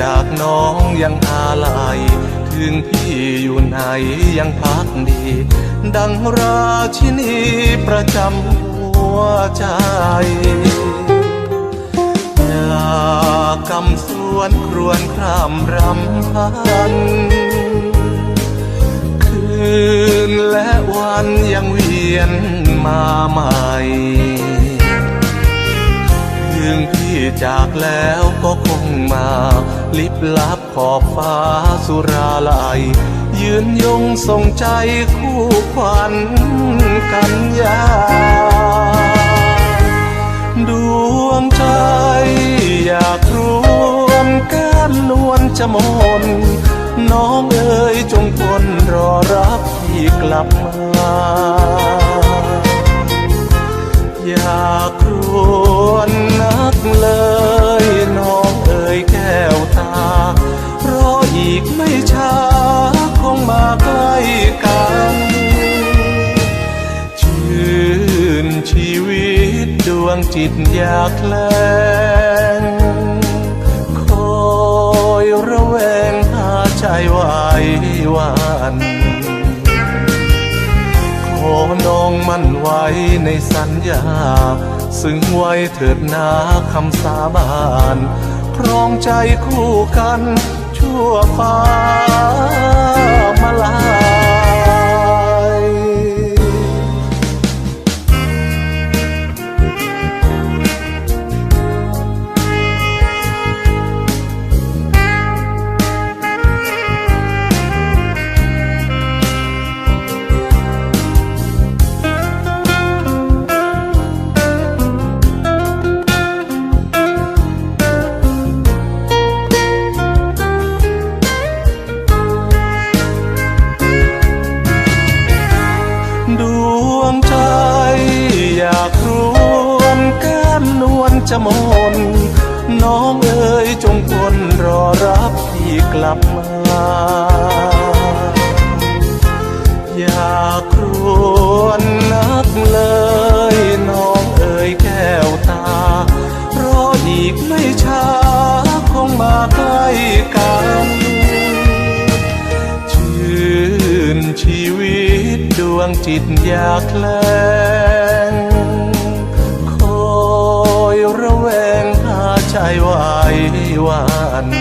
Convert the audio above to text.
จากน้องยังอาลัยถึงพี่อยู่ไหนยังพักดี ดังราชินีประจำหัวใจอยากกำสวนครวนครำรำพัน คืนและวันยังเวียนมาใหม่ถึงพี่จากแล้วก็คงมา ลิบลับขอบฟ้าสุราลัยยืนยงทรงใจคู่ขวัญกันยาดวงใจอยากรวมก้มนวลจะมนน้องเอ๋ยจงทนรอรับพี่กลับมา วงจิตอยากแคลงคอยระแวงหาใจไหววันขอน้องมั่นไว้ในสัญญา ซึ่งไว้เถิดนาคำสาบาน ครองใจคู่กันชั่วฟ้า จะมน น้องเอ๋ยจงทนรอรับพี่กลับมา อยากรวนนักเลยน้องเอ๋ยแก้วตาเพราะอีกไม่ช้าคงมาใกล้กันชื่นชีวิตดวงจิตอยากแคล ใจไหวหวาน